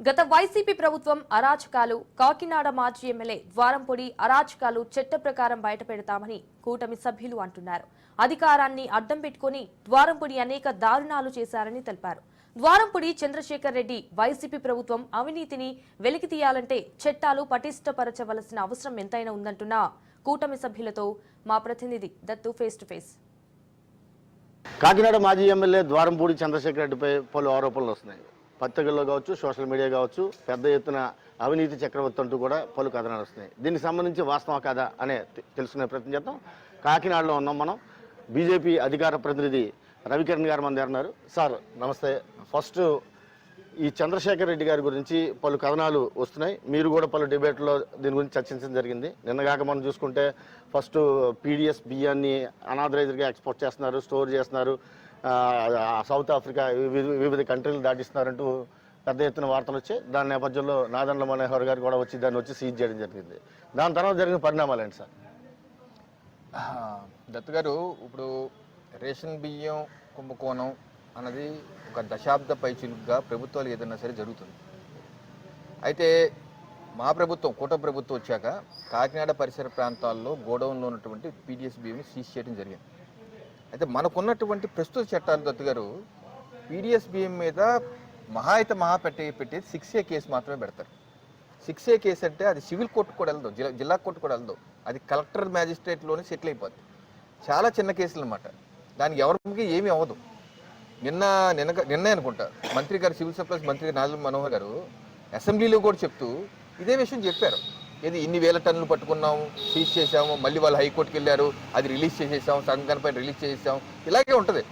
గత వైసీపీ ప్రభుత్వం అరాచకాలు కాకినాడ మాజీ ఎమ్మెల్యే ద్వారంపొడి అరాచకాలు చట్ట ప్రకారం బయటపెడతామని కూటమి సభ్యులు అంటున్నారు. అధికారాన్ని అడ్డం పెట్టుకుని ద్వారంపొడి అనేక దారుణాలు చేశారని తెలిపారు. ద్వారంపొడి చంద్రశేఖర్ రెడ్డి వైసీపీ ప్రభుత్వం అవినీతిని వెలికి తీయాలంటే చట్టాలు పటిష్టపరచవలసిన అవసరం ఎంతైనా ఉందంటున్న కూటమి సభ్యులతో మా ప్రతినిధి Dattu face to face. Kakinada మాజీ ఎమ్మెల్యే ద్వారంపూడి చంద్రశేఖర్ రెడ్డిపై పలు ఆరోపణలు వస్తున్నాయి. పత్రికల్లో కావచ్చు సోషల్ మీడియా కావచ్చు పెద్ద ఎత్తున అవినీతి చక్రవర్తి అంటూ కూడా పలు కథనాలు వస్తున్నాయి. దీనికి సంబంధించి వాస్తవం కాదా అనే తెలుసుకునే ప్రయత్నం చేద్దాం. కాకినాడలో ఉన్నాం మనం. బీజేపీ అధికార ప్రతినిధి రవికిరణ్ గారు మన అన్నారు ఉన్నారు. సార్ నమస్తే. ఫస్ట్ ఈ చంద్రశేఖర్ రెడ్డి గారి గురించి పలు కథనాలు వస్తున్నాయి. మీరు కూడా పలు డిబేట్లో దీని గురించి చర్చించడం జరిగింది. నిన్నగాక మనం చూసుకుంటే ఫస్ట్ పీడిఎస్ బియ్యాన్ని అనాథరైజ్డ్గా ఎక్స్పోర్ట్ చేస్తున్నారు స్టోర్ చేస్తున్నారు. సౌత్ ఆఫ్రికా వివిధ- కంట్రీలు దాటిస్తున్నారంటూ పెద్ద ఎత్తున వార్తలు వచ్చాయి. దాని నేపథ్యంలో నాదండ్ల మనోహర్ గారు కూడా వచ్చి దాన్ని వచ్చి సీజ్ చేయడం జరిగింది. దాని తర్వాత జరిగిన పరిణామాలు ఏంటి సార్? ఆ, దత్ గారు ఇప్పుడు రేషన్ బియ్యం కుంభకోణం అన్నది ఒక దశాబ్ద పైచిలుగా ప్రభుత్వాలు ఏదైనా సరే జరుగుతుంది. అయితే మా ప్రభుత్వం కూట ప్రభుత్వం వచ్చాక కాకినాడ పరిసర ప్రాంతాల్లో గోడౌన్లో ఉన్నటువంటి పీడిఎస్ బియ్యం సీజ్ చేయడం జరిగింది. అయితే మనకున్నటువంటి ప్రస్తుత చట్టాలు దత్తు గారు పీడిఎస్ బిఎం మీద మహా అయితే మహా పెట్టి పెట్టేది సిక్స్ ఏ కేసు మాత్రమే పెడతారు. సిక్స్ ఏ కేసు అంటే అది సివిల్ కోర్టు కూడా వెళ్దాం జిల్లా జిల్లా కోర్టు కూడా వెళ్దాం. అది కలెక్టర్ మ్యాజిస్ట్రేట్లోనే సెటిల్ అయిపోద్ది. చాలా చిన్న కేసులు అనమాట దానికి ఎవరికి ఏమీ అవ్వదు. నిన్న నిన్న నిన్నే అనుకుంటా మంత్రి గారు సివిల్ సప్లైస్ మంత్రి నాజల్ మనోహర్ గారు అసెంబ్లీలో కూడా చెప్తూ ఇదే విషయం చెప్పారు. ఇది ఇన్ని వేల టన్నులు పట్టుకున్నాము సీజ్ చేసాము మళ్ళీ వాళ్ళు హైకోర్టుకి వెళ్ళారు అది రిలీజ్ చేసేసాం సగం కనపైన రిలీజ్ చేసేసాము ఇలాగే ఉంటుంది.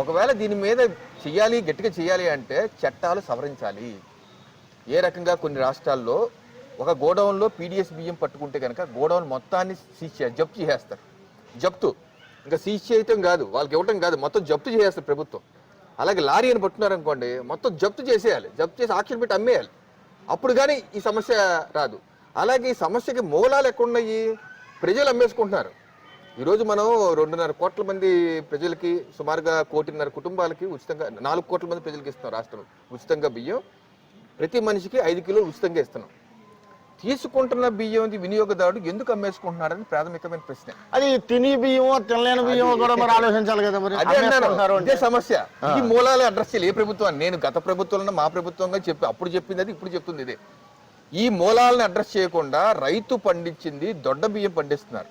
ఒకవేళ దీని మీద చెయ్యాలి గట్టిగా చేయాలి అంటే చట్టాలు సవరించాలి. ఏ రకంగా కొన్ని రాష్ట్రాల్లో ఒక గోడౌన్లో పీడిఎస్ బియ్యం పట్టుకుంటే కనుక గోడౌన్ మొత్తాన్ని సీజ్ చే జప్తు చేసేస్తారు. జప్తు. ఇంకా సీజ్ చేయటం కాదు వాళ్ళకి ఇవ్వటం కాదు మొత్తం జప్తు చేసేస్తారు ప్రభుత్వం. అలాగే లారీ అని పట్టుకున్నారనుకోండి మొత్తం జప్తు చేసేయాలి. జప్తు చేసి ఆక్షన్ పెట్టి అమ్మేయాలి. అప్పుడు కానీ ఈ సమస్య రాదు. అలాగే ఈ సమస్యకి మూలాలు ఎక్కడున్నాయి? ప్రజలు అమ్మేసుకుంటున్నారు. ఈరోజు మనం రెండున్నర కోట్ల మంది ప్రజలకి సుమారుగా కోటిన్నర కుటుంబాలకి ఉచితంగా నాలుగు కోట్ల మంది ప్రజలకి ఇస్తున్నాం రాష్ట్రం ఉచితంగా బియ్యం ప్రతి మనిషికి ఐదు కిలోలు ఉచితంగా ఇస్తున్నాం. తీసుకుంటున్న బియ్యం వినియోగదారుడు ఎందుకు అమ్మేసుకుంటున్నాడని ప్రాథమికమైన ప్రశ్న. అది తిని బియ్యమో తినలేని బియ్యమో కూడా మరి ఆలోచించాలి కదా మరి. అదే. సమస్య. ఈ మూలాలు అడ్రస్ చేయాలి ఏ ప్రభుత్వం నేను గత ప్రభుత్వంలో మా ప్రభుత్వంగా చెప్పి అప్పుడు చెప్పింది అది ఇప్పుడు చెప్తుంది ఇదే. ఈ మూలాలను అడ్రస్ చేయకుండా రైతు పండించింది దొడ్డ బియ్యం పండిస్తున్నారు.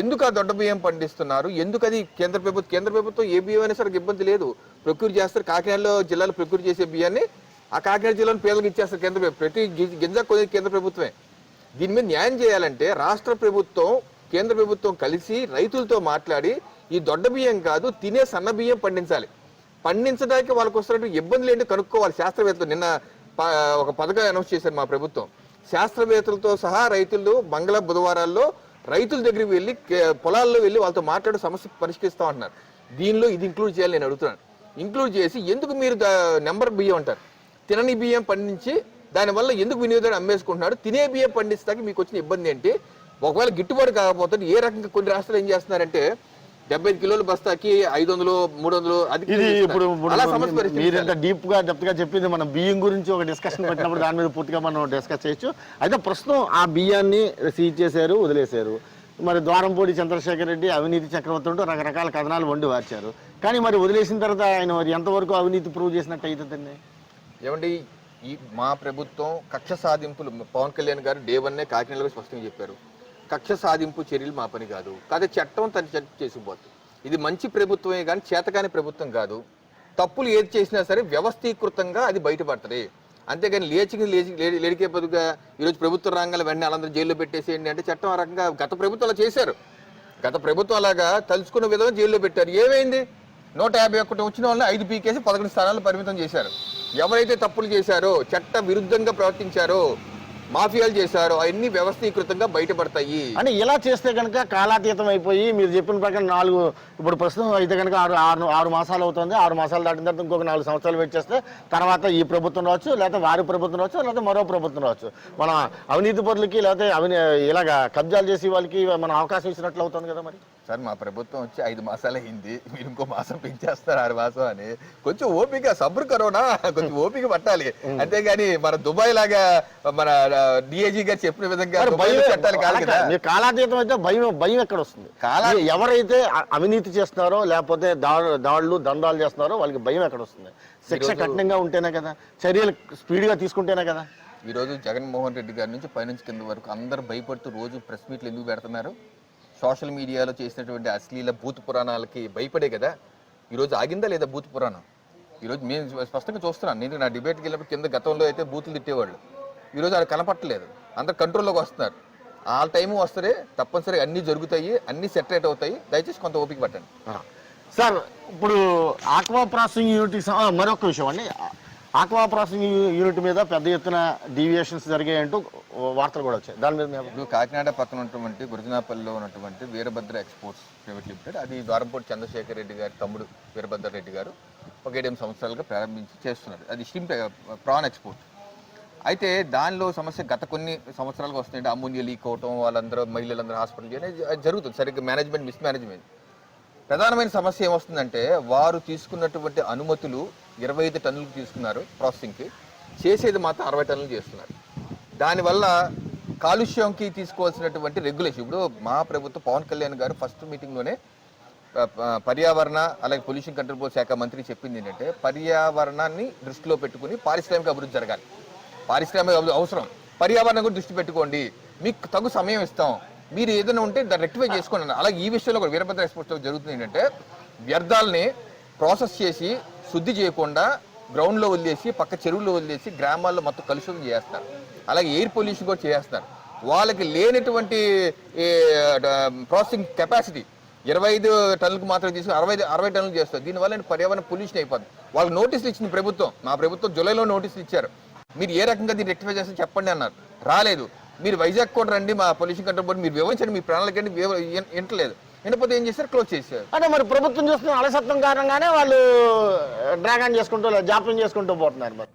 ఎందుకు ఆ దొడ్డ బియ్యం పండిస్తున్నారు? ఎందుకు అది కేంద్ర ప్రభుత్వం కేంద్ర ప్రభుత్వం ఏ బియ్యం అయినా సరే ఇబ్బంది లేదు. ప్రొక్యూర్ చేస్తారు. కాకినాడలో జిల్లాలో ప్రొక్యూర్ చేసే బియ్యాన్ని ఆ కాకినాడ జిల్లాలో పేదలకు ఇచ్చేస్తారు కేంద్ర ప్రభుత్వం. ప్రతి గింజ కొనేది కేంద్ర ప్రభుత్వమే. దీని మీద న్యాయం చేయాలంటే రాష్ట్ర ప్రభుత్వం కేంద్ర ప్రభుత్వం కలిసి రైతులతో మాట్లాడి ఈ దొడ్డ బియ్యం కాదు తినే సన్న బియ్యం పండించాలి. పండించడానికి వాళ్ళకి వస్తున్నట్టు ఇబ్బందులు ఏంటి కనుక్కోవాలి శాస్త్రవేత్తలు. నిన్న ఒక పథకం అనౌన్స్ చేశారు మా ప్రభుత్వం. శాస్త్రవేత్తలతో సహా రైతులు మంగళ బుధవారాల్లో రైతుల దగ్గరికి వెళ్ళి పొలాల్లో వెళ్ళి వాళ్ళతో మాట్లాడి సమస్య పరిష్కరిస్తా అంటున్నారు. దీనిలో ఇది ఇంక్లూడ్ చేయాలి నేను అడుగుతున్నాను. ఇంక్లూడ్ చేసి ఎందుకు మీరు నెంబర్ బియ్యం అంటారు? తినని బియ్యం పండించి దానివల్ల ఎందుకు వినియోగదారుడు అమ్మేసుకుంటున్నాడు? తినే బియ్యం పండిస్తాకి మీకు వచ్చిన ఇబ్బంది ఏంటి? ఒకవేళ గిట్టుబాటు కాకపోతే ఏ రకంగా కొన్ని రాష్ట్రాలు ఏం చేస్తున్నారంటే డెబ్బై కిలోల బస్తాకి ఐదు వందలు మూడు వందలు అది ఇది ఇప్పుడు మీరు. ఇంత డీప్గా డెప్త్గా చెప్పింది మనం బియ్యం గురించి ఒక డిస్కషన్ పెట్టినప్పుడు దాని మీద పూర్తిగా మనం డిస్కస్ చేయొచ్చు. అయితే ప్రస్తుతం ఆ బియ్యాన్ని సీజ్ చేశారు వదిలేశారు. మరి ద్వారంపూడి చంద్రశేఖర్ రెడ్డి అవినీతి చక్రవర్తి అంటూ రకరకాల కథనాలు వండి వార్చారు. కానీ మరి వదిలేసిన తర్వాత ఆయన మరి ఎంతవరకు అవినీతి ప్రూవ్ చేసినట్టు అవుతుందండి ఏమండి ఈ మా ప్రభుత్వం కక్ష సాధింపులు పవన్ కళ్యాణ్ గారు డే వన్నే కాకినాడలో స్పష్టంగా చెప్పారు. కక్ష సాధింపు చర్యలు మా పని కాదు. కాదు చట్టం తన చట్టం చేసుకుపోతుంది ఇది మంచి ప్రభుత్వమే కానీ చేతకాని ప్రభుత్వం కాదు. తప్పులు ఏది చేసినా సరే వ్యవస్థీకృతంగా అది బయటపడుతుంది. అంతేగాని లేచికి లేచి లే- లేడికే బదుగా ఈరోజు ప్రభుత్వ రంగాల వెంటనే వాళ్ళందరూ జైల్లో పెట్టేసేయండి అంటే చట్టం ఆ రకంగా గత ప్రభుత్వం అలా చేశారు. గత ప్రభుత్వం అలాగా తలుచుకున్న విధంగా జైల్లో పెట్టారు. ఏమైంది? నూట యాభై ఒకటి వచ్చిన వాళ్ళని ఐదు పీకేసి పదకొండు స్థానాలు పరిమితం చేశారు. ఎవరైతే తప్పులు చేశారో చట్ట విరుద్ధంగా ప్రవర్తించారో మాఫియాలు చేశారు అవన్నీ వ్యవస్థీకృతంగా బయటపడతాయి. అంటే ఇలా చేస్తే కనుక కాలాతీతం అయిపోయి మీరు చెప్పిన ప్రకారం నాలుగు ఇప్పుడు ప్రస్తుతం అయితే కనుక ఆరు ఆరు ఆరు మాసాలు అవుతుంది. ఆరు మాసాలు దాటిన తర్వాత ఇంకొక నాలుగు సంవత్సరాలు వెయిట్ చేస్తే తర్వాత ఈ ప్రభుత్వం రావచ్చు లేకపోతే వారి ప్రభుత్వం రావచ్చు లేకపోతే మరో ప్రభుత్వం రావచ్చు. మన అవినీతి పరులకి లేకపోతే అవినీ ఇలాగ కబ్జాలు చేసి వాళ్ళకి మనం అవకాశం ఇచ్చినట్లు అవుతుంది కదా మరి? సార్ మా ప్రభుత్వం వచ్చి ఐదు మాసాలు అయింది. మీరు ఇంకో మాసం పెంచేస్తారు ఆరు మాసం అని. కొంచెం ఓపిక సబ్రు కరోనా కొంచెం ఓపిక పట్టాలి. అంతేగాని మన దుబాయ్ లాగా మన డిఐజీ గారు చెప్పిన విధంగా చట్టాలు కాదు కాలాతీతం అయితే భయం భయం ఎక్కడ వస్తుంది కాలా- ఎవరైతే అవినీతి చేస్తున్నారో లేకపోతే దాడు దాడులు దందాలు చేస్తున్నారో వాళ్ళకి భయం ఎక్కడ వస్తుంది శిక్ష కఠినంగా ఉంటేనే కదా? చర్యలు స్పీడ్గా తీసుకుంటేనే కదా? ఈరోజు జగన్మోహన్ రెడ్డి గారి నుంచి పైనుంచి కింద వరకు అందరూ భయపడుతూ రోజు ప్రెస్ మీట్లు ఎందుకు పెడుతున్నారు? సోషల్ మీడియాలో చేసినటువంటి అశ్లీల భూత పురాణాలకి భయపడే కదా? ఈరోజు ఆగిందా లేదా భూత పురాణం? ఈరోజు మేము స్పష్టంగా చూస్తున్నాను. నేను నా డిబేట్కి వెళ్ళినప్పుడు కింద గతంలో అయితే బూతులు తిట్టేవాళ్ళు. ఈరోజు అది కనపట్టలేదు. అందరు కంట్రోల్లోకి వస్తున్నారు. ఆ టైము వస్తే తప్పనిసరిగా అన్నీ జరుగుతాయి అన్నీ సెటరేట్ అవుతాయి. దయచేసి కొంత ఓపిక పట్టండి. సార్ ఇప్పుడు ఆక్వా ప్రాసెసింగ్ యూనిట్ మరొక విషయం అండి. ఆక్వా ప్రాసెసింగ్ యూనిట్ మీద పెద్ద ఎత్తున డీవియేషన్స్ జరిగాయంటూ వార్తలు కూడా వచ్చాయి. దాని మీద ఇప్పుడు కాకినాడ పక్కన ఉన్నటువంటి గురుజనాపల్లిలో ఉన్నటువంటి వీరభద్ర ఎక్స్పోర్ట్స్ ప్రైవేట్ లిమిటెడ్ అది ద్వారంపూడి చంద్రశేఖర్ రెడ్డి గారి తమ్ముడు వీరభద్ర రెడ్డి గారు ఒక ఏడెనిమిది సంవత్సరాలుగా ప్రారంభించి చేస్తున్నారు. అది షింప్ ప్రాన్ ఎక్స్పోర్ట్. అయితే దానిలో సమస్య గత కొన్ని సంవత్సరాలుగా వస్తుందంటే అమూల్య లీక్ అవటం వాళ్ళందరూ మహిళలందరూ హాస్పిటల్ అనేది జరుగుతుంది. సరిగ్గా మేనేజ్మెంట్ మిస్ మేనేజ్మెంట్ ప్రధానమైన సమస్య ఏమొస్తుందంటే వారు తీసుకున్నటువంటి అనుమతులు ఇరవై ఐదు టన్నులకు తీసుకున్నారు ప్రాసెసింగ్కి చేసేది మాత్రం అరవై టన్నులు చేస్తున్నారు. దానివల్ల కాలుష్యంకి తీసుకోవాల్సినటువంటి రెగ్యులేషన్ ఇప్పుడు మా ప్రభుత్వం పవన్ కళ్యాణ్ గారు ఫస్ట్ మీటింగ్లోనే ప- పర్యావరణ అలాగే పొల్యూషన్ కంట్రోల్ బోర్డ్ శాఖ మంత్రి చెప్పింది ఏంటంటే పర్యావరణాన్ని దృష్టిలో పెట్టుకుని పారిశ్రామిక అభివృద్ధి జరగాలి. పారిశ్రామిక అభివృద్ధి అవసరం. పర్యావరణం కూడా దృష్టి పెట్టుకోండి. మీకు తగు సమయం ఇస్తాం. మీరు ఏదైనా ఉంటే దాన్ని రెక్టిఫై చేసుకోండి అలాగే ఈ విషయంలో కూడా వీరభద్ర ఎక్స్పోర్ట్స్లో జరుగుతుంది ఏంటంటే వ్యర్థాలని ప్రాసెస్ చేసి శుద్ధి చేయకుండా గ్రౌండ్లో వదిలేసి పక్క చెరువుల్లో వదిలేసి గ్రామాల్లో మొత్తం కలుషితం చేస్తారు. అలాగే ఎయిర్ పొల్యూషన్ కూడా చేస్తారు. వాళ్ళకి లేనటువంటి ప్రాసెసింగ్ కెపాసిటీ ఇరవై ఐదు టన్నులకు మాత్రం తీసుకుని అరవై అరవై టన్నులు చేస్తారు. దీనివల్ల పర్యావరణ పొల్యూషన్ అయిపోతుంది వాళ్ళకి నోటీసులు ఇచ్చింది ప్రభుత్వం. మా ప్రభుత్వం జూలైలో నోటీసులు ఇచ్చారు. మీరు ఏ రకంగా దీన్ని రెక్టిఫై చేస్తే చెప్పండి అన్నారు. రాలేదు. మీరు వైజాగ్ కూడా రండి మా పొల్యూషన్ కంట్రోల్ బోర్డు మీరు వివరించండి మీ ప్రాణాలకండి వింటలేదు. వినకపోతే ఏం చేశారు? క్లోజ్ చేశారు. అంటే మరి ప్రభుత్వం చూస్తున్న అలసత్వం కారణంగానే వాళ్ళు డ్రాగన్ చేసుకుంటూ జాప్యం చేసుకుంటూ పోతున్నారు మరి.